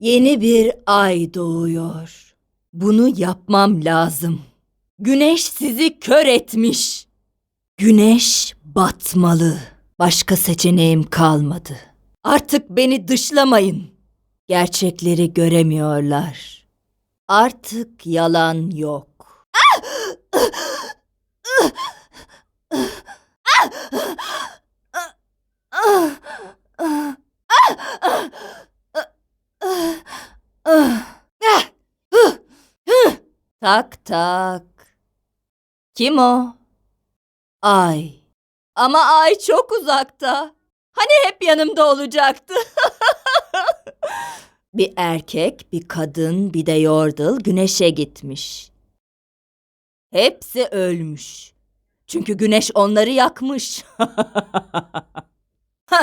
Yeni bir ay doğuyor. Bunu yapmam lazım. Güneş sizi kör etmiş. Güneş batmalı. Başka seçeneğim kalmadı. Artık beni dışlamayın. Gerçekleri göremiyorlar. Artık yalan yok. Tak tak. Kim o? Ay. Ama ay çok uzakta. Hani hep yanımda olacaktı. bir erkek, bir kadın, bir de yordal güneşe gitmiş. Hepsi ölmüş. Çünkü güneş onları yakmış.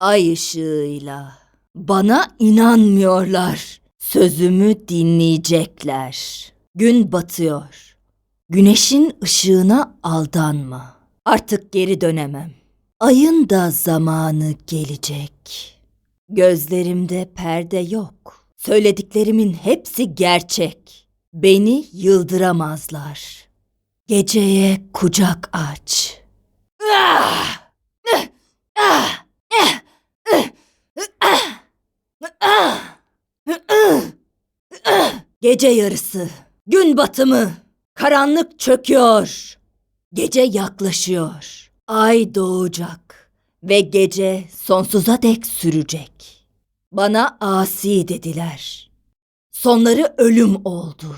Ay ışığıyla. Bana inanmıyorlar. Sözümü dinleyecekler. Gün batıyor. Güneşin ışığına aldanma. Artık geri dönemem. Ayın da zamanı gelecek. Gözlerimde perde yok. Söylediklerimin hepsi gerçek. Beni yıldıramazlar. Geceye kucak aç. Gece yarısı, gün batımı, karanlık çöküyor. Gece yaklaşıyor. Ay doğacak ve gece sonsuza dek sürecek. Bana asi dediler. Sonları ölüm oldu.